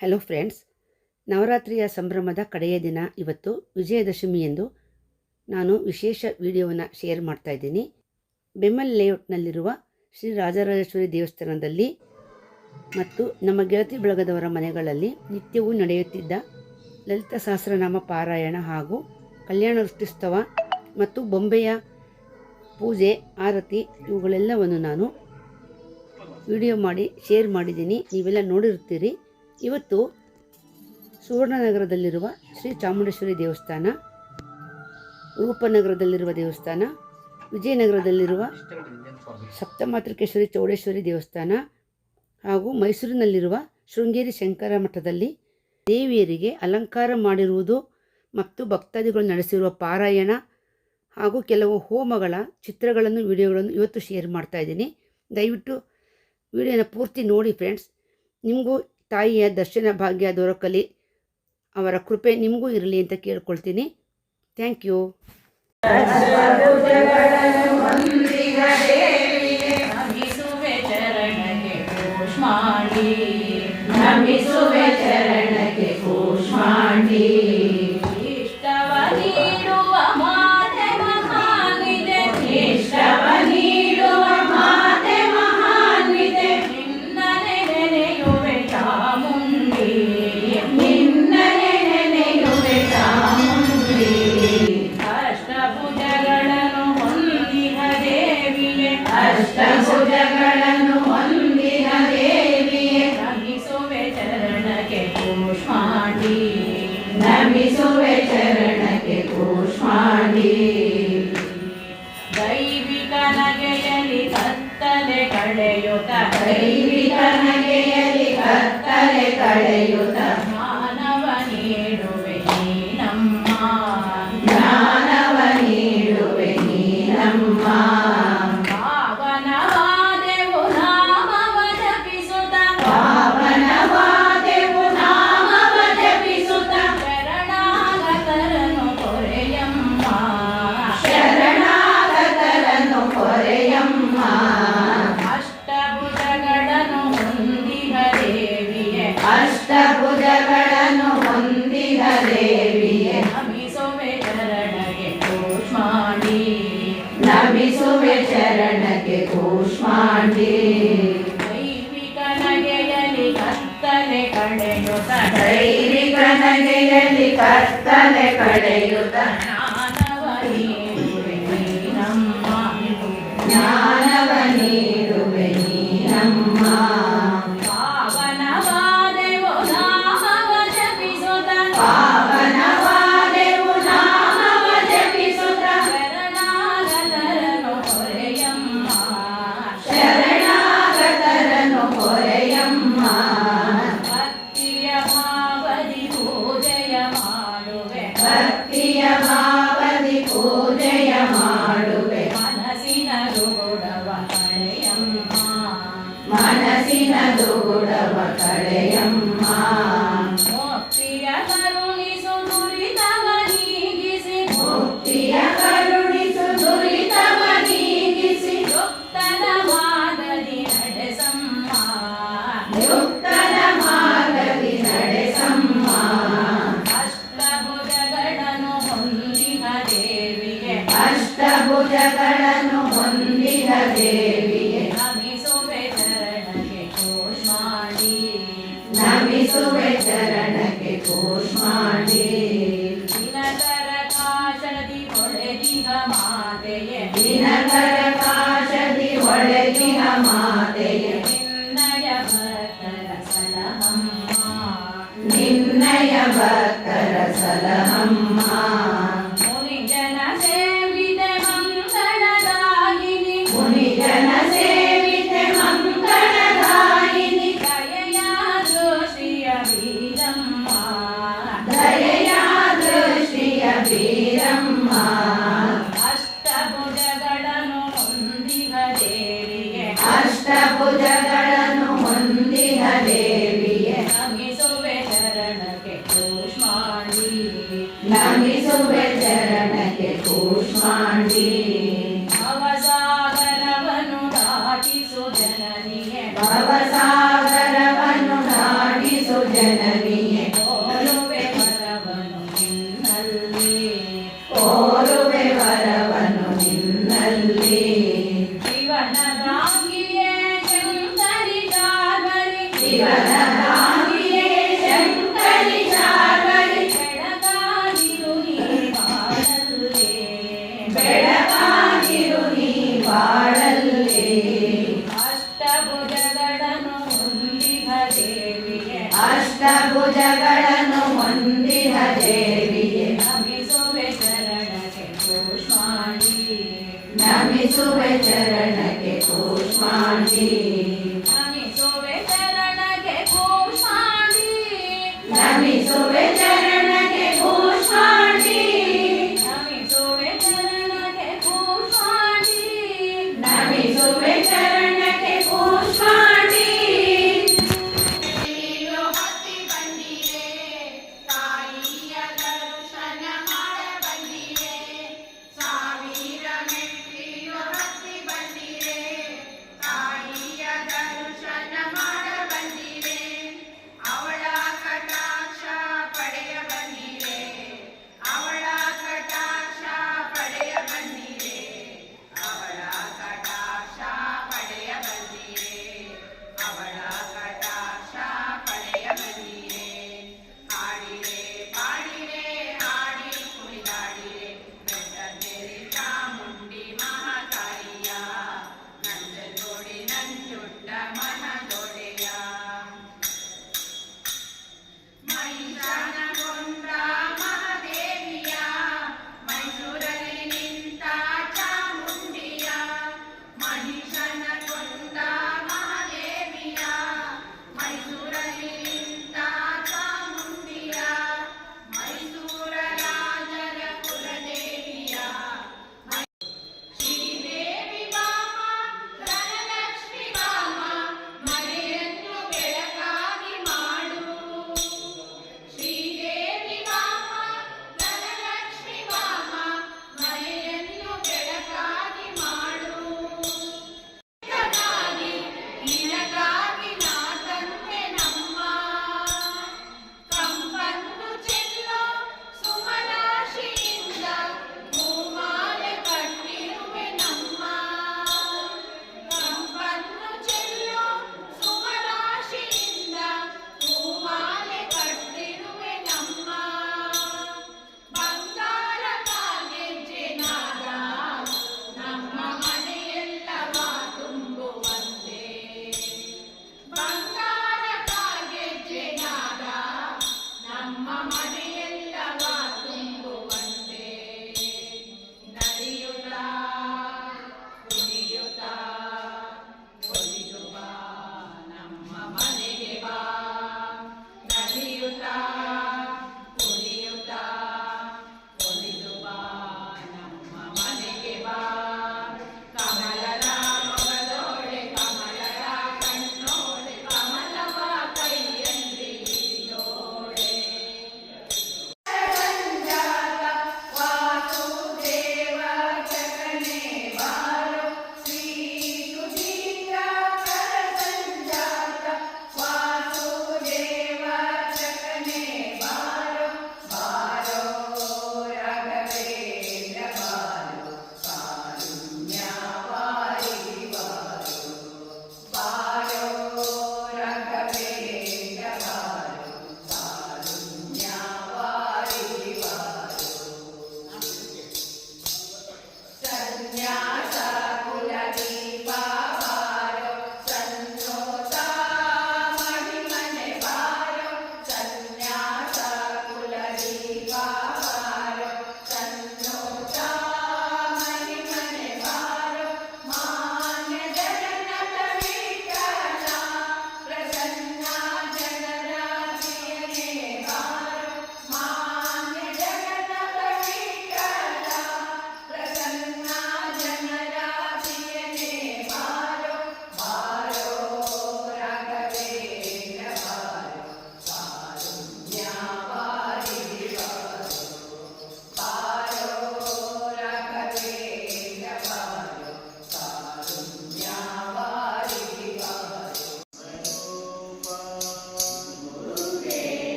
Hello friends, ನವರಾತ್ರಿಯ ಸಂಭ್ರಮದ ಕಡೆಯ ದಿನ ಇವತ್ತು ವಿಜಯದಶಮಿ ಎಂದು ನಾನು ವಿಶೇಷ ವಿಡಿಯೋವನ್ನು ಶೇರ್ ಮಾಡ್ತಾ ಇದ್ದೀನಿ. ಬೆಮ್ಮಲ್ ಲೇಔಟ್ನಲ್ಲಿರುವ ಶ್ರೀ ರಾಜರಾಜೇಶ್ವರಿ ದೇವಸ್ಥಾನದಲ್ಲಿ ಮತ್ತು ನಮ್ಮ ಗೆಳತಿ ಬಳಗದವರ ಮನೆಗಳಲ್ಲಿ ನಿತ್ಯವೂ ನಡೆಯುತ್ತಿದ್ದ ಲಲಿತ ಸಹಸ್ರನಾಮ ಪಾರಾಯಣ ಹಾಗೂ ಕಲ್ಯಾಣ ವೃಷ್ಟಿಸ್ತವ ಮತ್ತು ಬೊಂಬೆಯ ಪೂಜೆ, ಆರತಿ ಇವುಗಳೆಲ್ಲವನ್ನು ನಾನು ವಿಡಿಯೋ ಮಾಡಿ, ಶೇರ್ ಮಾಡಿದ್ದೀನಿ. ನೀವೆಲ್ಲ ನೋಡಿರ್ತೀರಿ ಇವತ್ತು ಸುವರ್ಣನಗರದಲ್ಲಿರುವ ಶ್ರೀ ಚಾಮುಂಡೇಶ್ವರಿ ದೇವಸ್ಥಾನ, ರೂಪನಗರದಲ್ಲಿರುವ ದೇವಸ್ಥಾನ, ವಿಜಯನಗರದಲ್ಲಿರುವ ಸಪ್ತಮಾತೃಕೇಶ್ವರಿ ಚೌಡೇಶ್ವರಿ ದೇವಸ್ಥಾನ ಹಾಗೂ ಮೈಸೂರಿನಲ್ಲಿರುವ ಶೃಂಗೇರಿ ಶಂಕರ ಮಠದಲ್ಲಿ ದೇವಿಯರಿಗೆ ಅಲಂಕಾರ ಮಾಡಿರುವುದು ಮತ್ತು ಭಕ್ತಾದಿಗಳು ನಡೆಸಿರುವ ಪಾರಾಯಣ ಹಾಗೂ ಕೆಲವು ಹೋಮಗಳ ಚಿತ್ರಗಳನ್ನು, ವಿಡಿಯೋಗಳನ್ನು ಇವತ್ತು ಶೇರ್ ಮಾಡ್ತಾ ಇದ್ದೀನಿ. ದಯವಿಟ್ಟು ವಿಡಿಯೋನ ಪೂರ್ತಿ ನೋಡಿ ಫ್ರೆಂಡ್ಸ್. ನಿಮಗೂ ತಾಯಿಯ ದರ್ಶನ ಭಾಗ್ಯ ದೊರಕಲಿ. ಅವರ ಕೃಪೆ ನಿಮಗೂ ಇರಲಿ ಅಂತ ಕೇಳ್ಕೊಳ್ತೀನಿ. Thank you. ನಮಿಸುವೆ नष्ट हो जाए ಕತ್ತಲೆ ಕಡೆಯುತ್ತ ದೈವಿಕ ನಗೆಯಲಿ ಕತ್ತಲೆ ಕಡೆಯುತ್ತ ಜ್ಞಾನವ சத்தியமா ಅಷ್ಟಭುಜಗಳನ್ನು ಹೊಂದಿಹ ದೇವಿಗೆ भवसा ಅಷ್ಟಭುಜಗಳನ್ನು ಹೊಂದಿದ ದೇವಿಯೇ ನಮಿಸುವೆ ಚರಣಕ್ಕೆ ಕೂಷ್ಮಾಂಡಿ ನಮಿಸುವೆ ಚರಣಕ್ಕೆ ಕೂಷ್ಮಾಂಡಿ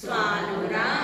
स्वानुरागभक्तरत्नसानवे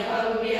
दिव्यभव्यरूपते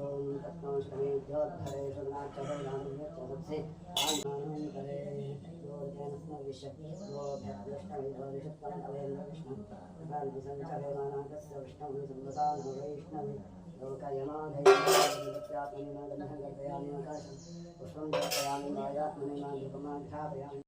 ओम तत्नोष्टमे ज्योत्भरे सुगुणाचरणं चतुर्थे आनन्दं करे योजनस्मविश्य योभ्यकृष्णविधोरिषत्पण्डवेन्द्रविष्णुसञ्चरेमानाकस्य विष्णुं सम्मतां वैष्णवे लोकयमाधैर्यात्मनिमादनहङ्कल्पयामि पुष्पं जापयामि वायात्मनिमादिपमाख्यापयामि